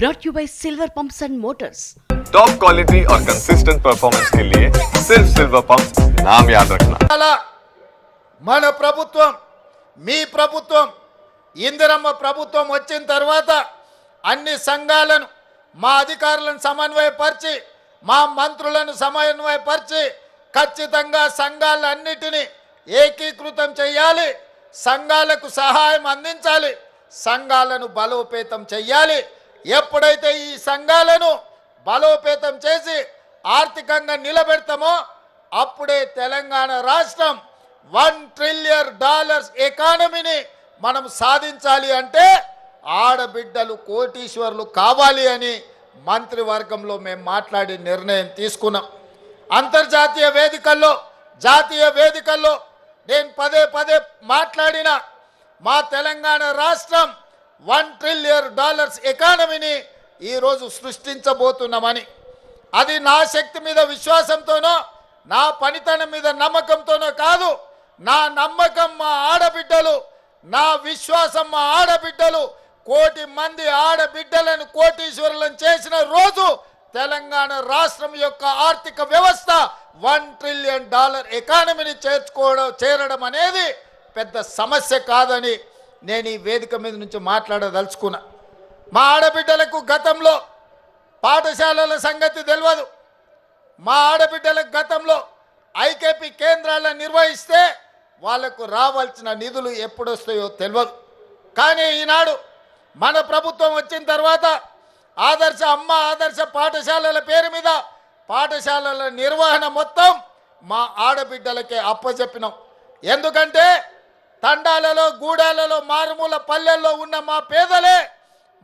brought you by Silver Pumps and Motors. Top quality और consistent performance के लिए सिर्फ सिल्वर पंप नाम याद रखना అలా మన ప్రభుత్వం మీ ప్రభుత్వం ఇందిరమ్మ ప్రభుత్వం వచ్చిన తర్వాత అన్ని సంఘాలను మా అధికారులను సమన్వయపరిచి మా మంత్రులను సమన్వయపరిచి ఖచ్చితంగా సంఘాలన్నిటినీ ఏకీకృతం చేయాలి సంఘాలకు సహాయం అందించాలి సంఘాలను బలోపేతం చెయ్యాలి ఎప్పుడైతే ఈ సంఘాలను బలోపేతం చేసి ఆర్థికంగా నిలబెడతామో అప్పుడే తెలంగాణ రాష్ట్రం వన్ ట్రిలియన్ డాలర్స్ ఎకానమీని మనం సాధించాలి అంటే ఆడబిడ్డలు కోటీశ్వర్లు కావాలి అని మంత్రివర్గంలో మేము మాట్లాడి నిర్ణయం తీసుకున్నాం. అంతర్జాతీయ వేదికల్లో జాతీయ వేదికల్లో నేను పదే పదే మాట్లాడిన మా తెలంగాణ రాష్ట్రం వన్ ట్రిలియన్ డాలర్స్ ఎకానమీని ఈరోజు సృష్టించబోతున్నామని. అది నా శక్తి మీద విశ్వాసంతోనో నా పనితనం మీద నమ్మకంతోనో కాదు నా నమ్మకం మా ఆడబిడ్డలు నా విశ్వాసం మా ఆడబిడ్డలు కోటి మంది ఆడబిడ్డలను కోటీశ్వరులను చేసిన రోజు తెలంగాణ రాష్ట్రం యొక్క ఆర్థిక వ్యవస్థ వన్ ట్రిలియన్ డాలర్ ఎకానమీని చేర్చుకోవడం చేరడం అనేది పెద్ద సమస్య కాదని నేను ఈ వేదిక మీద నుంచి మాట్లాడదలుచుకున్నా. మా ఆడబిడ్డలకు గతంలో పాఠశాలల సంగతి తెలియదు. మా ఆడబిడ్డలకు గతంలో ఐకేపీ కేంద్రాలను నిర్వహిస్తే వాళ్ళకు రావాల్సిన నిధులు ఎప్పుడు వస్తాయో తెలియదు. కానీ ఈనాడు మన ప్రభుత్వం వచ్చిన తర్వాత ఆదర్శ అమ్మ ఆదర్శ పాఠశాలల పేరు మీద పాఠశాలల నిర్వహణ మొత్తం మా ఆడబిడ్డలకే అప్పచెప్పినాం. ఎందుకంటే తండాలలో గూడాలలో మారుమూల పల్లెల్లో ఉన్న మా పేదలే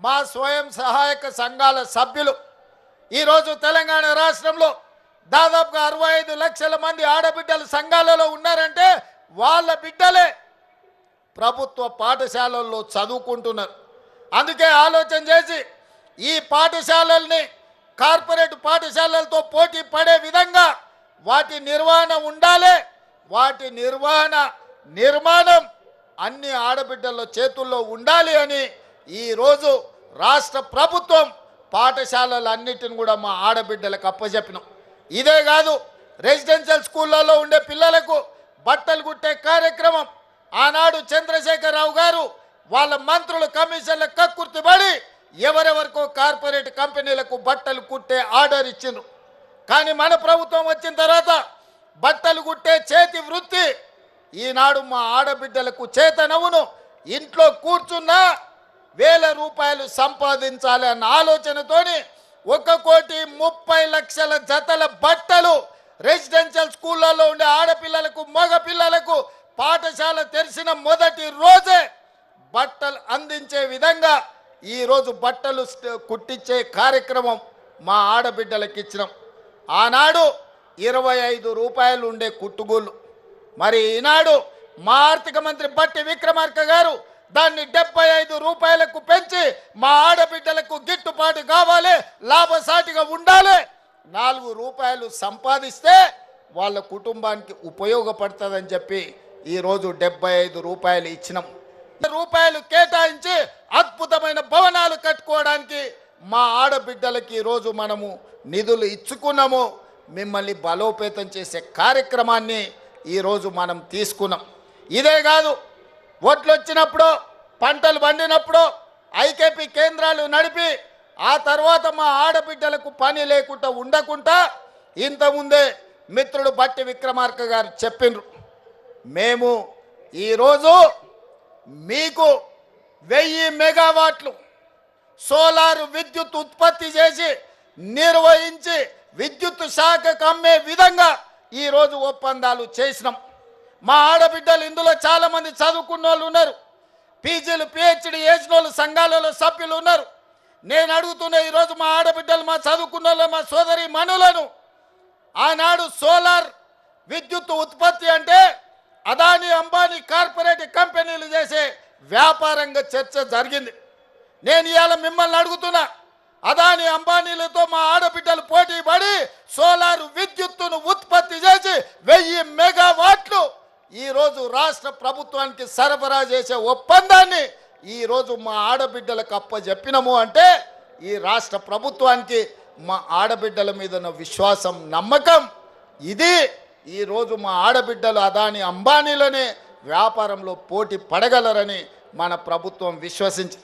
మా స్వయం సహాయక సంఘాల సభ్యులు. ఈరోజు తెలంగాణ రాష్ట్రంలో దాదాపుగా అరవై ఐదు లక్షల మంది ఆడబిడ్డలు సంఘాలలో ఉన్నారంటే వాళ్ళ బిడ్డలే ప్రభుత్వ పాఠశాలల్లో చదువుకుంటున్నారు. అందుకే ఆలోచన చేసి ఈ పాఠశాలల్ని కార్పొరేట్ పాఠశాలలతో పోటీ పడే విధంగా వాటి నిర్వహణ ఉండాలి వాటి నిర్వహణ నిర్మాణం అన్ని ఆడబిడ్డల చేతుల్లో ఉండాలి అని ఈరోజు రాష్ట్ర ప్రభుత్వం పాఠశాలలన్నిటిని కూడా మా ఆడబిడ్డలకు అప్పచెప్పినాం ఇదే కాదు రెసిడెన్షియల్ స్కూళ్ళలో ఉండే పిల్లలకు బట్టలు కుట్టే కార్యక్రమం. ఆనాడు చంద్రశేఖరరావు గారు వాళ్ళ మంత్రులు కమిషన్ల కక్కుర్తిపడి ఎవరెవరికో కార్పొరేట్ కంపెనీలకు బట్టలు కుట్టే ఆర్డర్ ఇచ్చిండ్రు. కానీ మన ప్రభుత్వం వచ్చిన తర్వాత బట్టలు కుట్టే చేతి వృత్తి ఈనాడు మా ఆడబిడ్డలకు చేతనవును ఇంట్లో కూర్చున్నా వేల రూపాయలు సంపాదించాలి అన్న ఆలోచనతోని ఒక కోటి ముప్పై లక్షల జతల బట్టలు రెసిడెన్షియల్ స్కూళ్ళలో ఉండే ఆడపిల్లలకు మగ పిల్లలకు పాఠశాల తెరిచిన మొదటి రోజే బట్టలు అందించే విధంగా ఈరోజు బట్టలు కుట్టించే కార్యక్రమం మా ఆడబిడ్డలకు ఇచ్చినాం ఆనాడు ఇరవై ఐదు రూపాయలు ఉండే కుట్టుగోళ్ళు మరి ఈనాడు మా ఆర్థిక మంత్రి బట్టి విక్రమార్క గారు దాన్ని డెబ్బై ఐదు రూపాయలకు పెంచి మా ఆడబిడ్డలకు గిట్టుబాటు కావాలి లాభసాటిగా ఉండాలి. నాలుగు రూపాయలు సంపాదిస్తే వాళ్ళ కుటుంబానికి ఉపయోగపడుతుందని చెప్పి ఈరోజు డెబ్బై ఐదు రూపాయలు ఇచ్చినాం. రూపాయలు కేటాయించి అద్భుతమైన భవనాలు కట్టుకోవడానికి మా ఆడబిడ్డలకి ఈరోజు మనము నిధులు ఇచ్చుకున్నాము. మిమ్మల్ని బలోపేతం చేసే కార్యక్రమాన్ని ఈరోజు మనం తీసుకున్నాం. ఇదే కాదు ఓట్లు వచ్చినప్పుడు పంటలు పండినప్పుడు ఐకేపీ కేంద్రాలు నడిపి ఆ తర్వాత మా ఆడబిడ్డలకు పని లేకుండా ఉండకుండా ఇంతకుముందే మిత్రుడు బట్టి విక్రమార్క గారు చెప్పిండ్రు. మేము ఈరోజు మీకు వెయ్యి మెగావాట్లు సోలార్ విద్యుత్ ఉత్పత్తి చేసి నిర్వహించి విద్యుత్ శాఖకు అమ్మే విధంగా ఈరోజు ఒప్పందాలు చేసినాం. మా ఆడబిడ్డలు ఇందులో చాలామంది చదువుకున్న వాళ్ళు ఉన్నారు. పీజీలు పిహెచ్డి చేసిన వాళ్ళు సంఘాలలో సభ్యులు ఉన్నారు. నేను అడుగుతున్న ఈరోజు మా ఆడబిడ్డలు మా చదువుకున్న వాళ్ళు మా సోదరి మనులను ఆనాడు సోలార్ విద్యుత్ ఉత్పత్తి అంటే అదాని అంబానీ కార్పొరేట్ కంపెనీలు చేసే వ్యాపారంగా చర్చ జరిగింది. నేను ఇవాళ మిమ్మల్ని అడుగుతున్నా అదాని అంబానీలతో మా ఆడబిడ్డలు పోటీ పడి సోలార్ విద్యుత్తును ఉత్పత్తి చేసి వెయ్యి మెగావాట్లు ఈరోజు రాష్ట్ర ప్రభుత్వానికి సరఫరా చేసే ఒప్పందాన్ని ఈరోజు మా ఆడబిడ్డలకు అప్పజెప్పినము అంటే ఈ రాష్ట్ర ప్రభుత్వానికి మా ఆడబిడ్డల మీద ఉన్న విశ్వాసం నమ్మకం ఇది. ఈరోజు మా ఆడబిడ్డలు అదాని అంబానీలని వ్యాపారంలో పోటీ పడగలరని మన ప్రభుత్వం విశ్వసించి